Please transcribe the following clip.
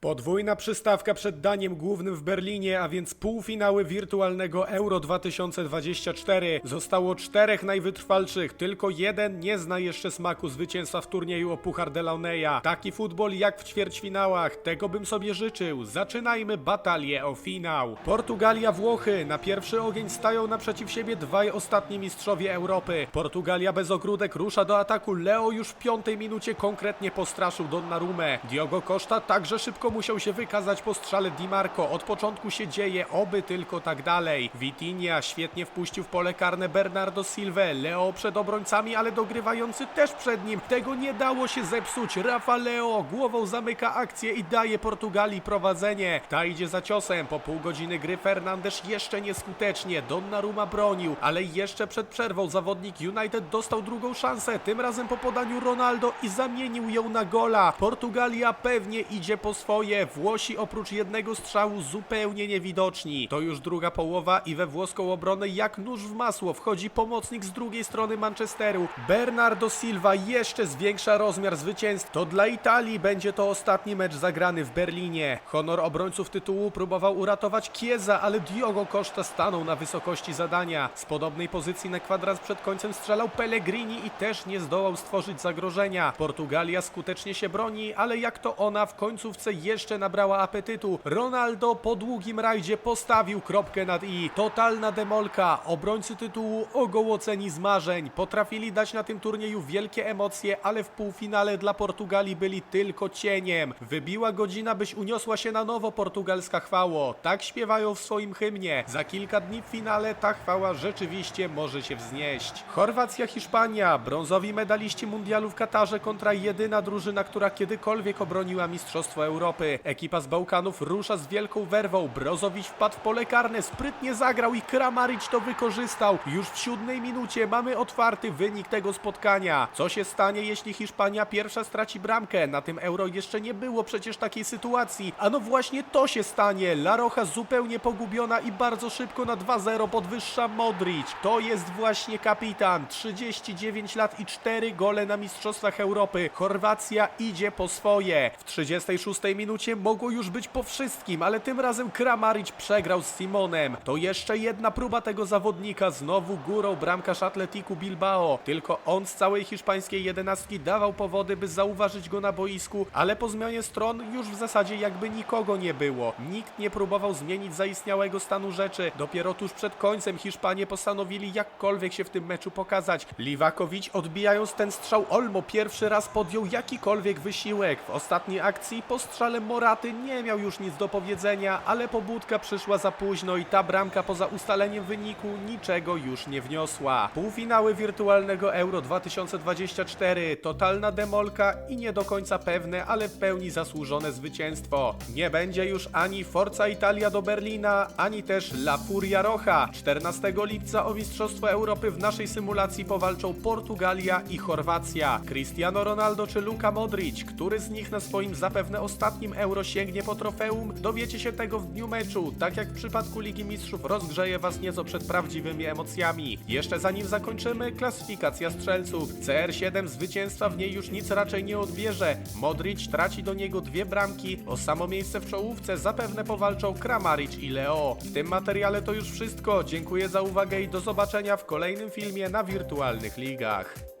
Podwójna przystawka przed daniem głównym w Berlinie, a więc półfinały wirtualnego Euro 2024. Zostało czterech najwytrwalszych, tylko jeden nie zna jeszcze smaku zwycięstwa w turnieju o Puchar de la Uneja. Taki futbol jak w ćwierćfinałach, tego bym sobie życzył. Zaczynajmy batalię o finał. Portugalia, Włochy. Na pierwszy ogień stają naprzeciw siebie dwaj ostatni mistrzowie Europy. Portugalia bez ogródek rusza do ataku. Leo już w piątej minucie konkretnie postraszył Donnarumę. Diogo Costa także szybko musiał się wykazać po strzale Di Marco. Od początku się dzieje, oby tylko tak dalej. Vitinha świetnie wpuścił w pole karne Bernardo Silva. Leo przed obrońcami, ale dogrywający też przed nim. Tego nie dało się zepsuć. Rafa Leo głową zamyka akcję i daje Portugalii prowadzenie. Ta idzie za ciosem. Po pół godziny gry Fernandes jeszcze nieskutecznie. Donnarumma bronił, ale jeszcze przed przerwą zawodnik United dostał drugą szansę. Tym razem po podaniu Ronaldo i zamienił ją na gola. Portugalia pewnie idzie po swoje. Włosi oprócz jednego strzału zupełnie niewidoczni. To już druga połowa i we włoską obronę jak nóż w masło wchodzi pomocnik z drugiej strony Manchesteru. Bernardo Silva jeszcze zwiększa rozmiar zwycięstw. To dla Italii będzie to ostatni mecz zagrany w Berlinie. Honor obrońców tytułu próbował uratować Chiesa, ale Diogo Costa stanął na wysokości zadania. Z podobnej pozycji na kwadrans przed końcem strzelał Pellegrini i też nie zdołał stworzyć zagrożenia. Portugalia skutecznie się broni, ale jak to ona w końcówce jeszcze nabrała apetytu. Ronaldo po długim rajdzie postawił kropkę nad i. Totalna demolka. Obrońcy tytułu ogołoceni z marzeń. Potrafili dać na tym turnieju wielkie emocje, ale w półfinale dla Portugalii byli tylko cieniem. Wybiła godzina, byś uniosła się na nowo portugalska chwało. Tak śpiewają w swoim hymnie. Za kilka dni w finale ta chwała rzeczywiście może się wznieść. Chorwacja, Hiszpania. Brązowi medaliści mundialu w Katarze kontra jedyna drużyna, która kiedykolwiek obroniła Mistrzostwo Europy. Ekipa z Bałkanów rusza z wielką werwą. Brozowicz wpadł w pole karne, sprytnie zagrał i Kramaric to wykorzystał. Już w siódmej minucie mamy otwarty wynik tego spotkania. Co się stanie, jeśli Hiszpania pierwsza straci bramkę? Na tym Euro jeszcze nie było przecież takiej sytuacji. A no właśnie to się stanie. La Roja zupełnie pogubiona i bardzo szybko na 2-0 podwyższa Modric. To jest właśnie kapitan. 39 lat i 4 gole na Mistrzostwach Europy. Chorwacja idzie po swoje. W 36 minucie mogło już być po wszystkim, ale tym razem Kramaric przegrał z Simonem. To jeszcze jedna próba tego zawodnika. Znowu górą bramkarz Atletiku Bilbao. Tylko on z całej hiszpańskiej jedenastki dawał powody, by zauważyć go na boisku, ale po zmianie stron już w zasadzie jakby nikogo nie było. Nikt nie próbował zmienić zaistniałego stanu rzeczy. Dopiero tuż przed końcem Hiszpanie postanowili jakkolwiek się w tym meczu pokazać. Liwakowicz odbijając ten strzał Olmo pierwszy raz podjął jakikolwiek wysiłek. W ostatniej akcji po strzale Moraty nie miał już nic do powiedzenia, ale pobudka przyszła za późno i ta bramka poza ustaleniem wyniku niczego już nie wniosła. Półfinały wirtualnego Euro 2024, totalna demolka i nie do końca pewne, ale w pełni zasłużone zwycięstwo. Nie będzie już ani Forza Italia do Berlina, ani też La Furia Roja. 14 lipca o Mistrzostwo Europy w naszej symulacji powalczą Portugalia i Chorwacja. Cristiano Ronaldo czy Luka Modric, który z nich na swoim zapewne ostatnim Euro sięgnie po trofeum, dowiecie się tego w dniu meczu. Tak jak w przypadku Ligi Mistrzów rozgrzeje was nieco przed prawdziwymi emocjami. Jeszcze zanim zakończymy, klasyfikacja strzelców. CR7 zwycięstwa w niej już nic raczej nie odbierze. Modric traci do niego dwie bramki, o samo miejsce w czołówce zapewne powalczą Kramaric i Leo. W tym materiale to już wszystko. Dziękuję za uwagę i do zobaczenia w kolejnym filmie na wirtualnych ligach.